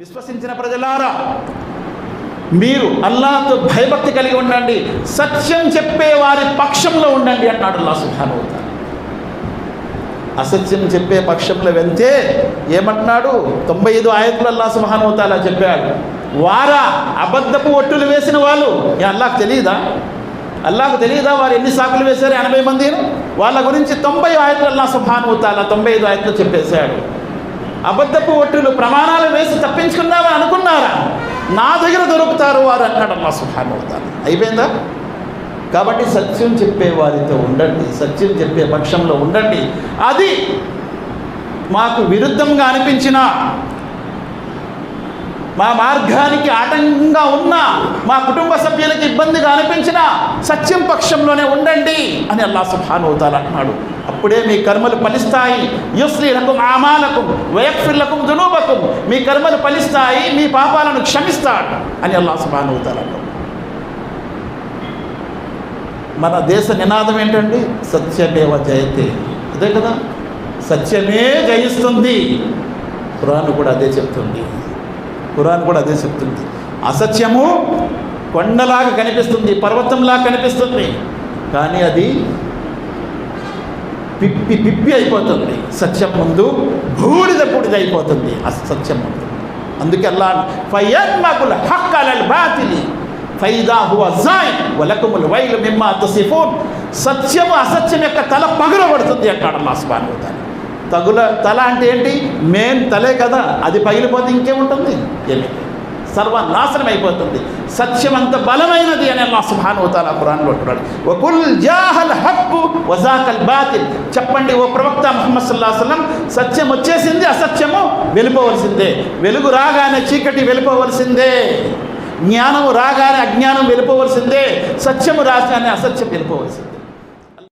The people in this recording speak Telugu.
విశ్వసించిన ప్రజలారా మీరు అల్లాతో భయభక్తి కలిగి ఉండండి సత్యం చెప్పే వారి పక్షంలో ఉండండి అన్నాడు అల్లా సుహాను అసత్యం చెప్పే పక్షంలో వెళ్తే ఏమంటున్నాడు? తొంభై ఐదు ఆయతులు అల్లా సుహానుతాలా చెప్పాడు. వారా అబద్ధపు ఒట్టులు వేసిన వాళ్ళు అల్లాకు అల్లాహ్ తెలియదా అల్లాకు తెలియదా వారు ఎన్ని సాకులు వేశారు ఎనభై మంది వాళ్ళ గురించి తొంభై ఆయతులు అల్లా సుహానుతాలా తొంభై ఐదు ఆయతులు చెప్పేశాడు. అబద్ధపు ఒట్టులు ప్రమాణాలు వేసి తప్పించుకుందామని అనుకున్నారా? నా దగ్గర దొరుకుతారు వారు అన్నాడు అల్లా సుహానుతాలా అయిపోయిందా? కాబట్టి సత్యం చెప్పే వారితో ఉండండి సత్యం చెప్పే పక్షంలో ఉండండి. అది మాకు విరుద్ధంగా అనిపించిన మా మార్గానికి ఆటంకంగా ఉన్న మా కుటుంబ సభ్యులకి ఇబ్బందిగా అనిపించిన సత్యం పక్షంలోనే ఉండండి అని అల్లా సుభానవుతాలు అంటున్నాడు అప్పుడే మీ కర్మలు ఫలిస్తాయి. యుస్లీలకు ఆమాలకు వయక్ఫిర్లకు దునూబకు. మీ కర్మలు ఫలిస్తాయి మీ పాపాలను క్షమిస్తాడు అని అల్లా సుభానవుతాలు అంటాడు మన దేశ నినాదం ఏంటండి? సత్యమేవ జయతే. అదే కదా? సత్యమే జయిస్తుంది. ఖురాన్ కూడా అదే చెప్తుంది. ఖురాన్ కూడా అదే చెప్తుంది. అసత్యము కొండలాగా కనిపిస్తుంది పర్వతంలాగా కనిపిస్తుంది. కానీ అది పిప్పి పిప్పి అయిపోతుంది. సత్యం ముందు బూడిద బూడిద అయిపోతుంది. అసత్యం ముందు. అందుకే అల్లా ఫయన్మకుల్ హక్కలల్ బాతిలి ఫైదా హువ జాయ్ వలకుముల వైలు మిమ్మ తసిఫూన్. సత్యము అసత్యం యొక్క తల పగులబడుతుంది అంటాడు అల్లా సుబ్హానహు వతాల తగుల తల అంటే ఏంటి? మెయిన్ తలే కదా. అది పగిలిపోతే ఇంకేముంటుంది? ఏమి? సర్వనాశనం అయిపోతుంది సత్యం అంత బలమైనది అని అల్లా సుబ్హానహు వతాల ఖురాన్లో అంటున్నాడు. వకుల్ జాహల్ హక్కు వజాకల్ బాతిల్. చెప్పండి ఓ ప్రవక్త ముహమ్మద్ సుల్లా సలం సత్యం వచ్చేసింది అసత్యము వెళ్ళిపోవలసిందే. వెలుగు రాగానే చీకటి వెళ్ళిపోవలసిందే. జ్ఞానము రాగానే అజ్ఞానం వెళ్ళిపోవలసిందే. సత్యము రాగానే అసత్యం వెళ్ళిపోవలసిందే.